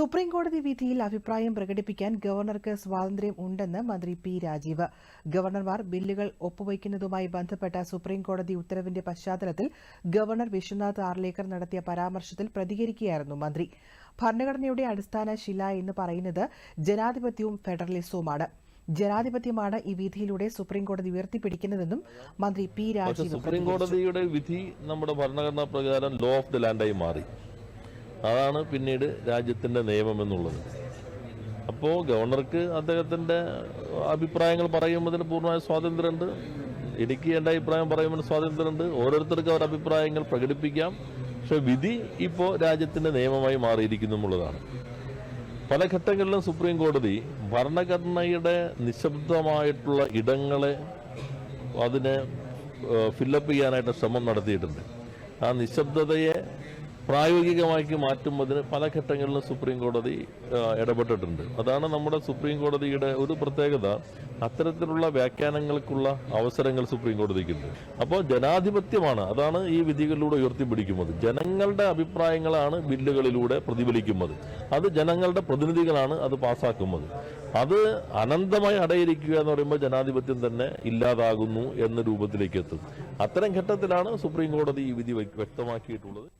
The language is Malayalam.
സുപ്രീം കോടതി വിധിയിൽ അഭിപ്രായം പ്രകടിപ്പിക്കാൻ ഗവർണർക്ക് സ്വാതന്ത്ര്യം ഉണ്ടെന്ന് മന്ത്രി പി രാജീവ്. ഗവർണർമാർ ബില്ലുകൾ ഒപ്പുവയ്ക്കുന്നതുമായി ബന്ധപ്പെട്ട സുപ്രീംകോടതി ഉത്തരവിന്റെ പശ്ചാത്തലത്തിൽ ഗവർണർ വിശ്വനാഥ് ആർലേക്കർ നടത്തിയ പരാമർശത്തിൽ പ്രതികരിക്കുകയായിരുന്നു മന്ത്രി. ഭരണഘടനയുടെ അടിസ്ഥാന ശില എന്ന് പറയുന്നത് ജനാധിപത്യവും ഫെഡറലിസവുമാണ്. ജനാധിപത്യമാണ് ഈ വിധിയിലൂടെ സുപ്രീംകോടതി ഉയർത്തിപ്പിടിക്കുന്നതെന്നും മന്ത്രി പി രാജീവ് സുപ്രീംകോടതിയുടെ വിധി നമ്മുടെ ഭരണഘടനാ പ്രകാരം ലോ ഓഫ് ദ ലാൻഡായി മാറി. അതാണ് പിന്നീട് രാജ്യത്തിന്റെ നിയമമെന്നുള്ളത് അപ്പോൾ ഗവർണർക്ക് അദ്ദേഹത്തിന്റെ അഭിപ്രായങ്ങൾ പറയുമ്പോൾ പൂർണമായ സ്വാതന്ത്ര്യമുണ്ട്. ഇടുക്കി എന്റെ അഭിപ്രായം പറയുമ്പോൾ സ്വാതന്ത്ര്യമുണ്ട്. ഓരോരുത്തർക്കും അവരുടെ അഭിപ്രായങ്ങൾ പ്രകടിപ്പിക്കാം. പക്ഷെ വിധി ഇപ്പോൾ രാജ്യത്തിന്റെ നിയമമായി മാറിയിരിക്കുന്നു എന്നുള്ളതാണ്. പല ഘട്ടങ്ങളിലും സുപ്രീം കോടതി ഭരണഘടനയുടെ നിശബ്ദമായിട്ടുള്ള ഇടങ്ങളെ അതിനെ ഫില്ലപ്പ് ചെയ്യാനായിട്ട് ശ്രമം നടത്തിയിട്ടുണ്ട്. ആ നിശബ്ദതയെ പ്രായോഗികമാക്കി മാറ്റുന്നതിന് പല ഘട്ടങ്ങളിലും സുപ്രീം കോടതി ഇടപെട്ടിട്ടുണ്ട്. അതാണ് നമ്മുടെ സുപ്രീം കോടതിയുടെ ഒരു പ്രത്യേകത. അത്തരത്തിലുള്ള വ്യാഖ്യാനങ്ങൾക്കുള്ള അവസരങ്ങൾ സുപ്രീം കോടതിക്കുണ്ട്. അപ്പോൾ ജനാധിപത്യമാണ്. അതാണ് ഈ വിധികളിലൂടെ ഉയർത്തിപ്പിടിക്കുന്നത്. ജനങ്ങളുടെ അഭിപ്രായങ്ങളാണ് ബില്ലുകളിലൂടെ പ്രതിഫലിക്കുന്നത്. അത് ജനങ്ങളുടെ പ്രതിനിധികളാണ് അത് പാസാക്കുന്നത്. അത് അനന്തമായി അടയിരിക്കുക എന്ന് പറയുമ്പോൾ ജനാധിപത്യം തന്നെ ഇല്ലാതാകുന്നു എന്ന രൂപത്തിലേക്ക് എത്തും. അത്തരം ഘട്ടത്തിലാണ് സുപ്രീം കോടതി ഈ വിധി വ്യക്തമാക്കിയിട്ടുള്ളത്.